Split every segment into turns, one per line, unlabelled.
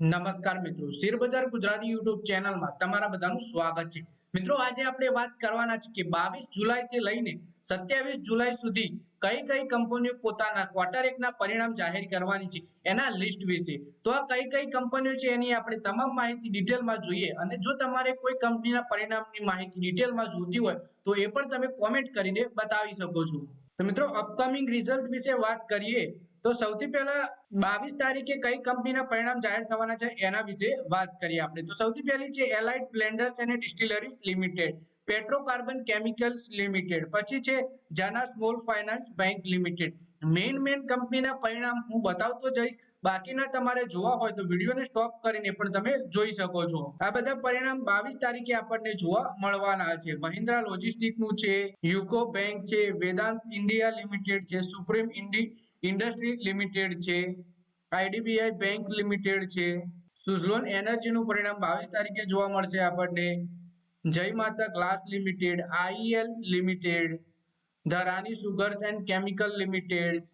નમસ્કાર મિત્રો. શેરબજાર ગુજરાતી યુટ્યુબ ચેનલમાં તમારા બધાનું સ્વાગત છે. મિત્રો, આજે આપણે વાત કરવાના છે કે બાવીસ જુલાઈથી લઈને સત્યાવીસ જુલાઈ સુધી કઈ કઈ કંપનીઓ પોતાના ક્વાર્ટર એકના પરિણામ જાહેર કરવાની છે એના લિસ્ટ વિશે. તો આ કઈ કઈ કંપનીઓ છે એની આપણે તમામ માહિતી ડિટેલમાં જોઈએ અને જો તમારે કોઈ કંપનીના પરિણામની માહિતી ડિટેલમાં જોતી હોય તો એ પણ તમે કોમેન્ટ કરીને બતાવી શકો છો. તો મિત્રો અપકમિંગ રિઝલ્ટ વિશે વાત કરીએ તો સૌથી પહેલા બાવીસ તારીખે કઈ કંપનીના પરિણામ જાહેર થવાના છે એના વિશે વાત કરીએ આપણે. તો સૌથી પહેલી છે Alight બ્લેન્ડર્સ and ડિસ્ટિલરીઝ limited, પેટ્રોકાર્બન chemicals limited, પછી છે Jana small finance bank limited. Main main કંપનીના પરિણામ હું બતાવતો જઈશ, બાકીના તમારે જોવા હોય તો વિડીયોને સ્ટોપ કરીને પણ તમે જોઈ શકો છો. આ બધા પરિણામ બાવીસ તારીખે આપણને જોવા મળવાના છે. મહિન્દ્રા લોજિસ્ટિકનું છે, યુકો બેંક છે, વેદાંત ઇન્ડિયા લિમિટેડ છે, સુપ્રીમ ઇન્ડી ઇન્ડસ્ટ્રી લિમિટેડ છે, આઈડીબીઆઈ બેંક લિમિટેડ છે. સુઝલોન એનર્જીનું પરિણામ બાવીસ તારીખે જોવા મળશે આપણને. Jai Mata glass limited, IL limited Dharani સુગર્સ and chemical limited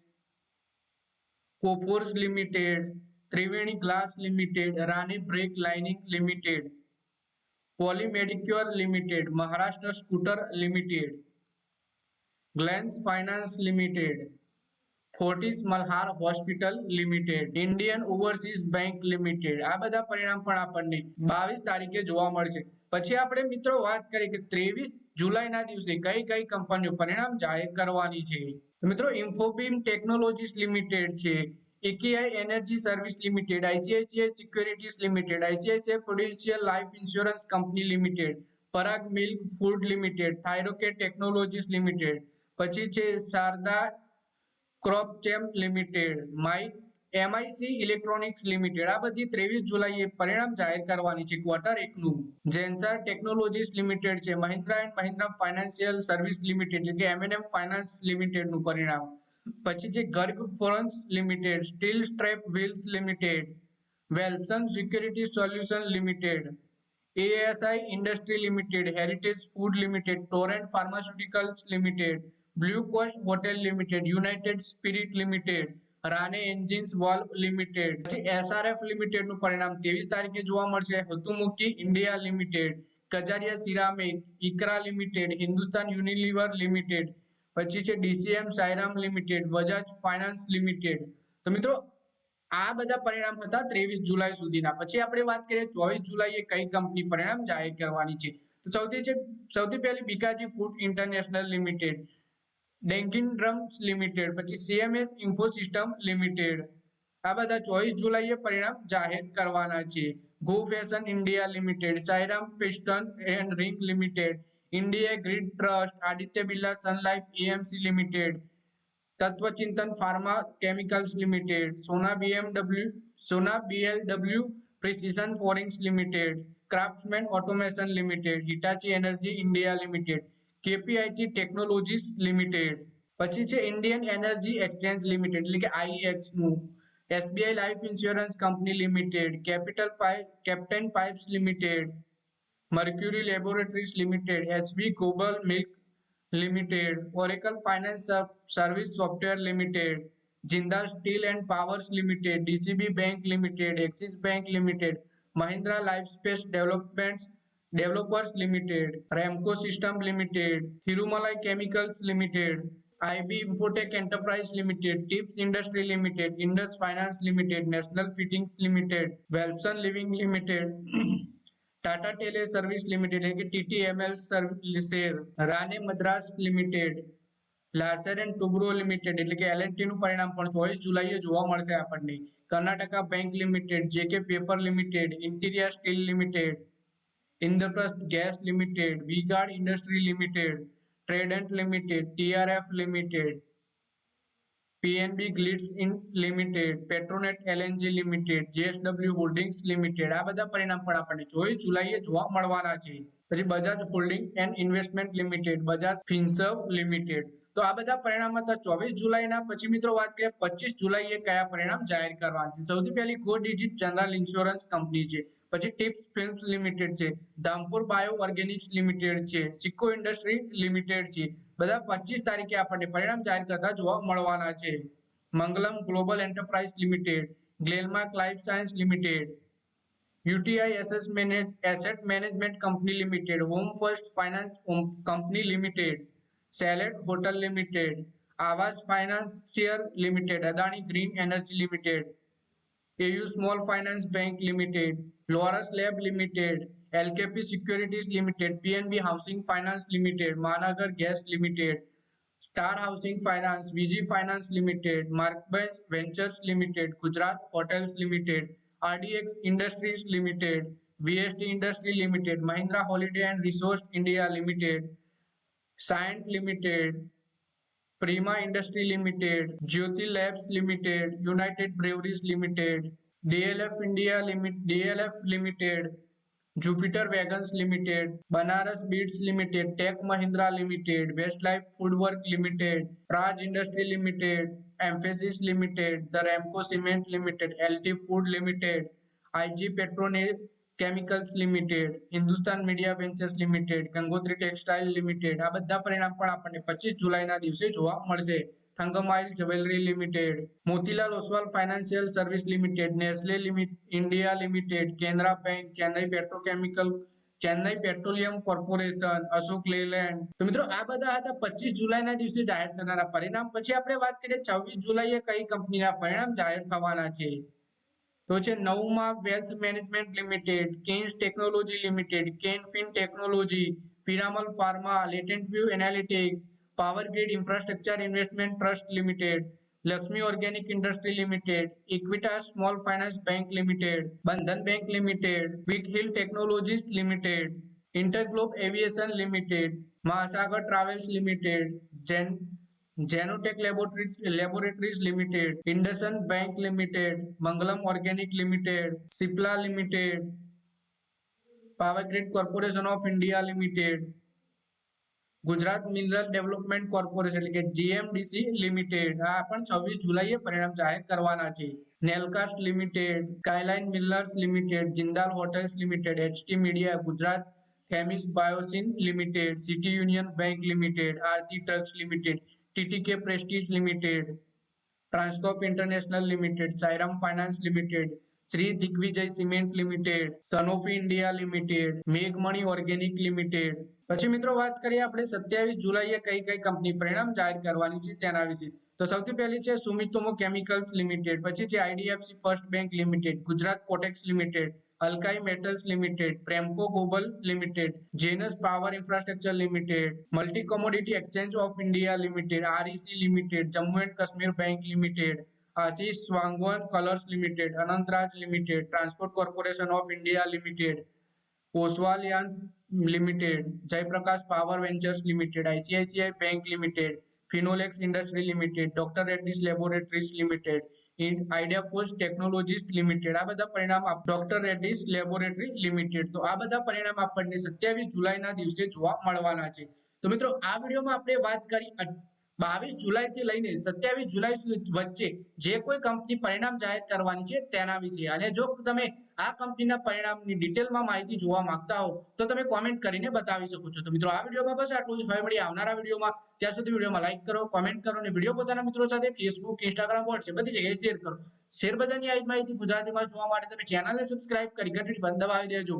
Coforge limited, Triveni glass limited, Rane break lining limited, પોલીમેડિક્યોર limited, Maharashtra scooter limited, glands finance limited Fortis Malhar hospital limited, Indian overseas bank limited. આ બધા પરિણામ પણ આપણને બાવીસ તારીખે જોવા મળશે. પછી આપણે મિત્રો વાત કરીએ કે ત્રેવીસ જુલાઈના દિવસે કઈ કઈ કંપનીઓ પરિણામ જાહેર કરવાની છે. મિત્રો, ઇન્ફોબીમ ટેકનોલોજીસ લિમિટેડ છે, AKI energy service limited, ICICI securities limited, ICICI Prudential life insurance company limited, Parag milk food limited Thyrocare technologies limited. પછી છે, Sharda ક્રોપચેમ limited, Mike, MIC electronics limited, આ બધી ત્રેવીસ જુલાઈએ પરિણામ જાહેર કરવાની છે ક્વાર્ટર એકનું. જેન્સર ટેકનોલોજીસ લિમિટેડ છે, Mahindra and Mahindra financial service limited, એટલે કે એમએનએમ ફાઇનાન્સ લિમિટેડનું પરિણામ. પછી છે Garg ફોરન્સ limited, steel strap wheels limited વેલ્સન security solution limited, ASI industry limited, heritage food limited, Torrent pharmaceuticals limited blue cost hotel limited, United spirit limited, Rane engines વોલ્વ limited, પછી SRF લિમિટેડનું પરિણામ ત્રેવીસ તારીખે જોવા મળશે. હતુમુખી India limited, Kajaria ceramic, ICRA limited, Hindustan Unilever limited, પછી છે DCM Sairam limited, Bajaj finance limited. તો મિત્રો, આ બધા પરિણામ હતા ત્રેવીસ જુલાઈ સુધીના. પછી આપણે વાત કરીએ ચોવીસ જુલાઈએ કઈ કંપની પરિણામ જાહેર કરવાની છે. તો સૌથી છે, સૌથી પહેલી બીકાજી ફૂડ ઇન્ટરનેશનલ લિમિટેડ. ડેન્કિન ડ્રમ્સ લિમિટેડ પછી સીએમએસ ઇન્ફો સિસ્ટમ લિમિટેડ આ બધા ચોવીસ જુલાઈએ પરિણામ જાહેર કરવાના છે. Go fashion India limited Sairam piston and ring limited India grid trust Aditya Birla સનલાઇફ AMC limited તત્વચિંતન pharma chemicals limited Sona BMW Sona BLW precision ફોરિંગ્સ limited craftsman automation limited Hitachi energy India limited KPIT technologies limited. પછી છે ઇન્ડિયન એનર્જી એક્સચેન્જ લિમિટેડ, એટલે કે આઈએક્સનું. SBI life insurance company limited, capital five captain pipes limited, mercury laboratories limited SB global milk limited, Oracle finance service software limited Jindal steel and powers limited, DCB bank limited, axis bank limited, Mahindra life space developments developers limited Ramco system limited Thirumalai chemicals limited IB Infotech enterprise limited tips industry limited Indus finance limited national fittings limited વેલ્સન living limited Tata ટેલે service limited એટલે કે TTML share Rane Madras limited Larsen and Toubro limited એટલે કે L&T નું પરિણામ પણ ચોવીસ જુલાઈએ જોવા મળશે આપણને Karnataka Bank Limited JK Paper Limited Interior Steel Limited Indraprastha Gas Limited Vigard Limited, Trident Limited, TRF Limited, PNB Gilts in Limited, Petronet LNG Limited, JSW Holdings Limited. આ બધા પરિણામ પણ આપણને જોઈ, જુલાઈએ જોવા મળવાના છે. પછી Bajaj holding and investment limited, Bajaj ફિન્સર્વ limited. તો આ બધા પરિણામ હતા ચોવીસ જુલાઈના. પછી મિત્રો વાત કરીએ પચીસ જુલાઈએ કયા પરિણામ જાહેર કરવાના છે? સૌથી પહેલી go digit general insurance company છે. પછી ટિપ્સ ફિલ્મ્સ લિમિટેડ છે. ધામપુર બાયો ઓર્ગેનિક્સ લિમિટેડ છે. સિક્કો ઇન્ડસ્ટ્રી લિમિટેડ છે. બધા પચીસ તારીખે આપણને પરિણામ જાહેર કરતા જોવા મળવાના છે. Mangalam global enterprise limited, Glenmark Life Science limited UTI એસેસ manage asset management company limited, home first finance company Limited, Chalet Hotel limited, Aavas ફાઇનાન્સિયર limited, Adani green energy limited, AU small finance bank limited, Laurus lab limited, LKP securities limited, PNB housing finance limited, Mahanagar gas limited, star housing finance, VG finance limited, માર્કબેન્સ ventures limited, Gujarat hotels Limited RDX Industries Limited VST Industry limited Mahindra Holiday and Resorts India Limited Cyient Limited Prima Industry Limited Jyothy Labs Limited United Breweries Limited DLF India Limit DLF Limited Jupiter Wagons Limited Banaras Beads Limited Tech Mahindra Limited West Life Foodwork Limited Praj Industry Limited the Ramco Cement Limited LT Food Limited IG Petro Chemicals Limited Hindustan media ventures limited Gangotri textile limited આ બધા પરિણામ પણ આપણને પચીસ જુલાઈના દિવસે જોવા મળશે. Thangamayil jewellery limited Motilal Oswal financial service limited Nestle India limited Canara bank Chennai petrochemical Chennai petroleum corporation, Ashok Leyland. તો મિત્રો, આ બધા હતા પચીસ જુલાઈના દિવસે જાહેર થનારા પરિણામ. પછી આપણે વાત કરીએ છવ્વીસ જુલાઈએ કઈ કંપનીના પરિણામ જાહેર થવાના છે. તો છે નવમાં wealth management limited, Kaynes technology Limited, Canfin Technology Piramal Pharma, લેટેન્ટ view analytics power grid infrastructure investment trust limited Lakshmi organic industry limited, Equitas small finance bank limited, Bandhan bank limited week hill technologies limited, ઇન્ટરગ્લોબ aviation limited, Mahasagar travels limited, gen, જેનોટેક laboratories laboratories limited, IndusInd bank limited, Mangalam organic limited, Cipla limited power grid corporation of India Limited Gujarat Mineral Development Corporation એટલે કે GMDC limited. આ પણ છવ્વીસ જુલાઈએ પરિણામ જાહેર કરવાના છે. Nelcast Limited Skyline Millars Limited Jindal Hotels Limited HT Media Gujarat Themis Biosyn Limited City Union Bank Limited Aarti Drugs Limited TTK Prestige Limited Transcorp International Limited Sairam Finance Limited Shri Digvijay cement limited Sanofi India limited, મેઘમણી organic limited. પછી મિત્રો વાત કરીએ આપણે સત્યાવીસ જુલાઈએ કઈ કઈ કંપની પરિણામ જાહેર કરવાની છે તેના વિશે. તો સૌથી પહેલી છે સુમિતોમો કેમિકલ્સ લિમિટેડ, પછી છે IDFC first bank limited, Gujarat Cotex limited, અલકાઈ metals limited, પ્રેમકો global limited, Genus power infrastructure limited, multi commodity exchange of India limited, REC limited, Jammu and Kashmir bank limited Ashish સ્વાંગવન colours limited, Anantraj limited, transport corporation of India limited, ઓસવાલિયાન્સ limited, Jaiprakash power ventures limited, ICICI bank limited, Finolex industry limited, doctor Reddy's laboratories limited idea force technologies limited. આ બધા પરિણામ doctor રેડ્ડીસ laboratory limited. તો આ બધા પરિણામ આપણને સત્યાવીસ જુલાઈના દિવસે જોવા મળવાના છે. તો મિત્રો, આ વિડીયોમાં આપણે વાત કરી બાવીસ જુલાઈ થી લઈને સત્યાવીસ જુલાઈ વચ્ચે જે કોઈ કંપની પરિણામ જાહેર કરવાની છે તેના વિશે. અને જો તમે આ કંપનીના પરિણામની ડિટેલમાં માહિતી જોવા માંગતા હો, તો તમે કોમેન્ટ કરીને બતાવી શકો છો. તો મિત્રો, આ વિડીયોમાં બસ આટલું જ. હવે મળી આવનારા વિડીયોમાં. ત્યાં સુધી વિડીયોમાં લાઈક કરો કોમેન્ટ કરો અને વીડિયો પોતાના મિત્રો સાથે ફેસબુક ઇન્સ્ટાગ્રામ વોટ્સએપ બધી જગ્યાએ શેર કરો. શેર બજારની આવી માહિતી ગુજરાતીમાં જોવા માટે તમે ચેનલને સબસ્ક્રાઇબ કરી ઘંટડી બંધ દબાવી દેજો.